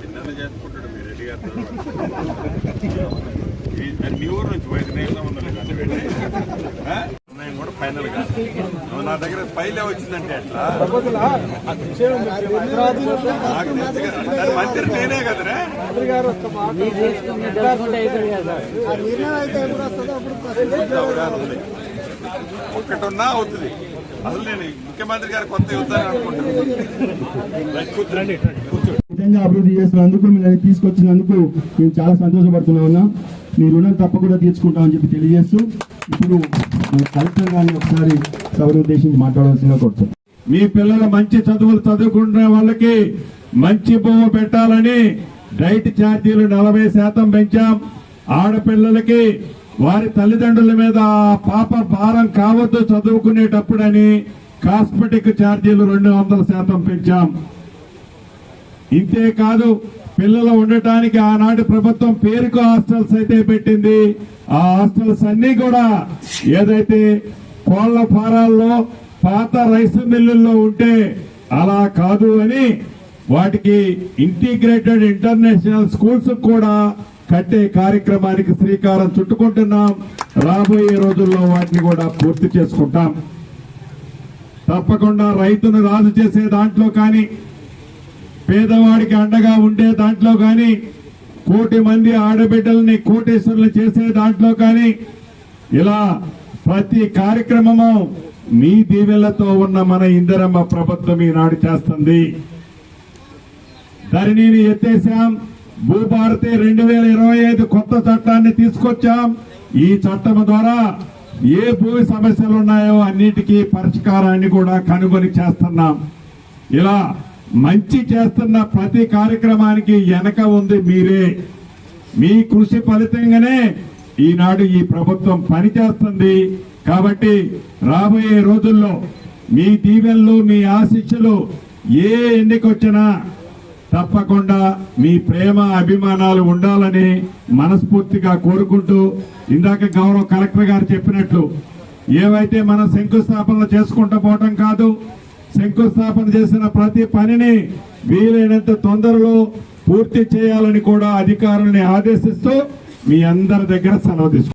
చిన్న చేసుకుంటాడు మీరు రెడ్డి గారితో ఈ- ఊరు నుంచి బయట నేను ఉన్నాను కదా, పెట్టి. ఆ? నేను కూడా ఫైనల్గా నువ్వు నా దగ్గర ఫైలే వచ్చిందంటే ఎట్లా? నాకు తెలుసు మంత్రి నేనే కదరా? ఒక్కటున్నా అవుతుంది. అసలు నేను ముఖ్యమంత్రి గారు కొత్త యుద్ధాన్ని అనుకుంటున్నాను. నిజంగా అభివృద్ధి చేసినందుకు మిమ్మల్ని తీసుకొచ్చినందుకు మేము చాలా సంతోషపడుతున్నా అన్న. మీ రుణం తప్పకుండా తీర్చుకుంటామని చెప్పి తెలియజేస్తూ ఇప్పుడు కలెక్టర్ గారిని ఒకసారి సభను ఉద్దేశించి మాట్లాడవలసిందిగా కోరుతున్నాం. మీ పిల్లలు మంచి చదువులు చదువుకునే వాళ్ళకి మంచి భూమి పెట్టాలని డైట్ ఛార్జీలు నలభై శాతం పెంచాం. ఆడపిల్లలకి వారి తల్లిదండ్రుల మీద పాప భారం కావద్దు చదువుకునేటప్పుడని కాస్మెటిక్ ఛార్జీలు రెండు వందల శాతం పెంచాం. ఇంతే కాదు పిల్లలు ఉండటానికి ఆనాటి ప్రభుత్వం పేరుకు హాస్టల్స్ అయితే పెట్టింది. ఆ హాస్టల్స్ అన్ని కూడా ఏదైతే కోళ్ళ ఫారాల్లో పాత రైస్ మిల్లుల్లో ఉంటే అలా కాదు అని వాటికి ఇంటిగ్రేటెడ్ ఇంటర్నేషనల్ స్కూల్స్ కూడా కట్టే కార్యక్రమానికి శ్రీకారం చుట్టుకుంటున్నాం. రాబోయే రోజుల్లో వాటిని కూడా పూర్తి చేసుకుంటాం. తప్పకుండా రైతును రాజు చేసే దాంట్లో కానీ పేదవాడికి అండగా ఉండే దాంట్లో కానీ కోటి మంది ఆడబిడ్డల్ని కోటేశ్వరులు చేసే దాంట్లో కానీ ఇలా ప్రతి కార్యక్రమము మీ దీవెళ్ళతో ఉన్న మన ఇందిరమ్మ ప్రభుత్వం ఈనాడు చేస్తుంది. ధరణిని ఎత్తేసాం భూభారతి రెండు వేల ఇరవై ఐదు కొత్త చట్టాన్ని తీసుకొచ్చాం. ఈ చట్టం ద్వారా ఏ భూమి సమస్యలు ఉన్నాయో అన్నిటికీ పరిష్కారాన్ని కూడా కనుగొని చేస్తున్నాం. ఇలా మంచి చేస్తున్న ప్రతి కార్యక్రమానికి వెనక ఉంది మీరే. మీ కృషి ఫలితంగానే ఈనాడు ఈ ప్రభుత్వం పనిచేస్తుంది. కాబట్టి రాబోయే రోజుల్లో మీ దీవెనలు మీ ఆశిస్సులు ఏ ఎన్నికొచ్చినా తప్పకుండా మీ ప్రేమ అభిమానాలు ఉండాలని మనస్ఫూర్తిగా కోరుకుంటూ ఇందాక గౌరవ కలెక్టర్ గారు చెప్పినట్లు ఏవైతే మనం శంకుస్థాపనలు చేసుకుంటూ పోవటం కాదు శంకుస్థాపన చేసిన ప్రతి పనిని వీలైనంత తొందరలో పూర్తి చేయాలని కూడా అధికారుల్ని ఆదేశిస్తూ మీ అందరి దగ్గర సెలవు